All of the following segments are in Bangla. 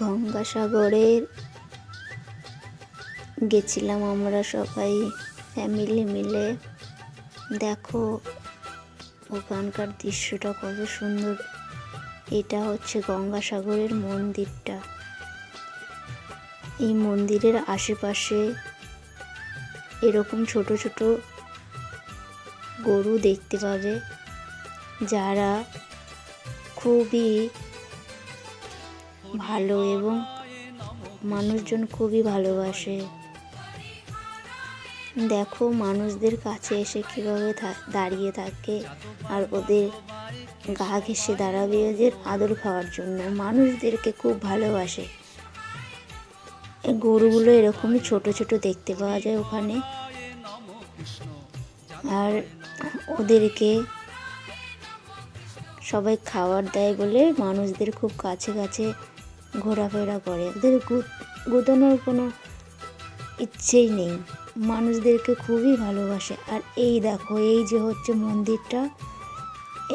গঙ্গাসাগরের গেছিলাম আমরা সবাই ফ্যামিলি মিলে। দেখো, ওখানকার দৃশ্যটা কত সুন্দর। এটা হচ্ছে গঙ্গাসাগরের মন্দিরটা। এই মন্দিরের আশেপাশে এরকম ছোট ছোট গরু দেখতে পাবে, যারা খুবই ভালো এবং মানুষজন খুবই ভালোবাসে। দেখো, মানুষদের কাছে এসে কীভাবে দাঁড়িয়ে থাকে আর ওদের গা ঘেসে দাঁড়াবে ওদের আদর খাওয়ার জন্য। মানুষদেরকে খুব ভালোবাসে। গরুগুলো এরকমই ছোট ছোট দেখতে পাওয়া যায় ওখানে। আর ওদেরকে সবাই খাবার দেয় বলে মানুষদের খুব কাছে কাছে ঘোরাফেরা করে। ওদের গুতানোর কোনো ইচ্ছেই নেই। মানুষদেরকে খুবই ভালোবাসে। আর এই দেখো, এই যে হচ্ছে মন্দিরটা,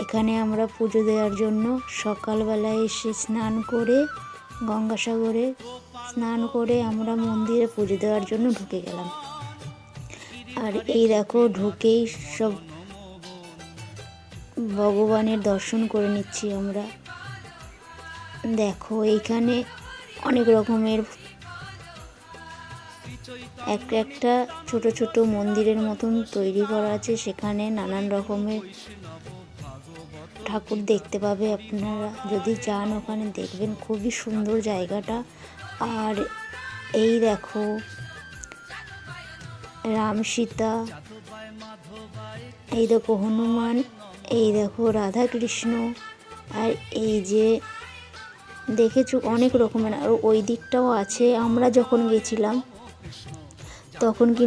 এখানে আমরা পুজো দেওয়ার জন্য সকালবেলায় এসে স্নান করে, গঙ্গাসাগরে স্নান করে আমরা মন্দিরে পুজো দেওয়ার জন্য ঢুকে গেলাম। আর এই দেখো, ঢুকেই সব ভগবানের দর্শন করে নিচ্ছি আমরা। দেখো, এইখানে অনেক রকমের এক একটা ছোট ছোট মন্দিরের মতন তৈরি করা আছে। সেখানে নানান রকমের ঠাকুর দেখতে পাবে আপনারা। যদি যান ওখানে, দেখবেন খুবই সুন্দর জায়গাটা। আর এই দেখো, রাম সীতা, এই দেখো হনুমান, এই দেখো রাধা কৃষ্ণ আর এই যে দেখেছ অনেক রকমের আর ওই দিকটাও আছে। আমরা যখন গেছিলাম তখন কিন্তু